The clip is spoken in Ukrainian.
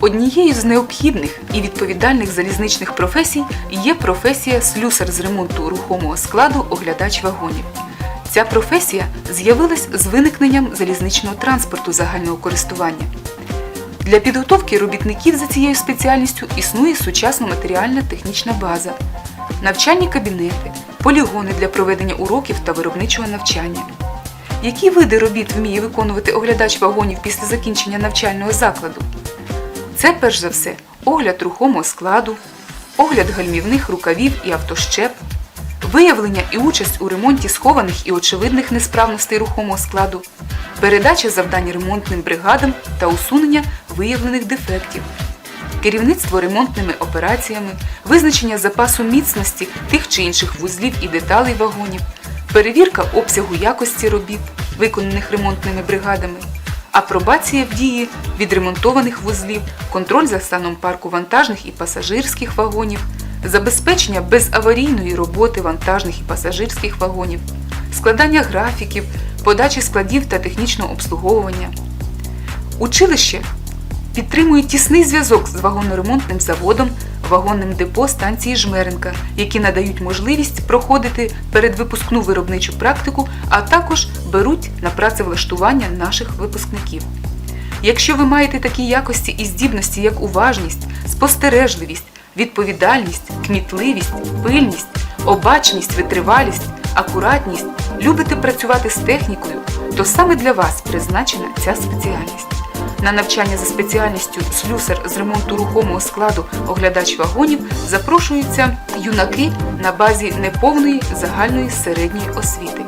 Однією з необхідних і відповідальних залізничних професій є професія слюсар з ремонту рухомого складу оглядач вагонів. Ця професія з'явилась з виникненням залізничного транспорту загального користування. Для підготовки робітників за цією спеціальністю існує сучасна матеріальна технічна база, навчальні кабінети, полігони для проведення уроків та виробничого навчання. Які види робіт вміє виконувати оглядач вагонів після закінчення навчального закладу? Це перш за все огляд рухомого складу, огляд гальмівних рукавів і автощеп, виявлення і участь у ремонті схованих і очевидних несправностей рухомого складу, передача завдань ремонтним бригадам та усунення виявлених дефектів, керівництво ремонтними операціями, визначення запасу міцності тих чи інших вузлів і деталей вагонів, перевірка обсягу якості робіт, виконаних ремонтними бригадами, апробація в дії відремонтованих вузлів, контроль за станом парку вантажних і пасажирських вагонів, забезпечення безаварійної роботи вантажних і пасажирських вагонів, складання графіків, подачі складів та технічного обслуговування. Училище підтримує тісний зв'язок з вагоноремонтним заводом, вагонним депо станції Жмеренка, які надають можливість проходити передвипускну виробничу практику, а також беруть на працевлаштування наших випускників. Якщо ви маєте такі якості і здібності, як уважність, спостережливість, відповідальність, кмітливість, пильність, обачність, витривалість, акуратність, любите працювати з технікою, то саме для вас призначена ця спеціальність. На навчання за спеціальністю слюсар з ремонту рухомого складу оглядач вагонів запрошуються юнаки на базі неповної загальної середньої освіти.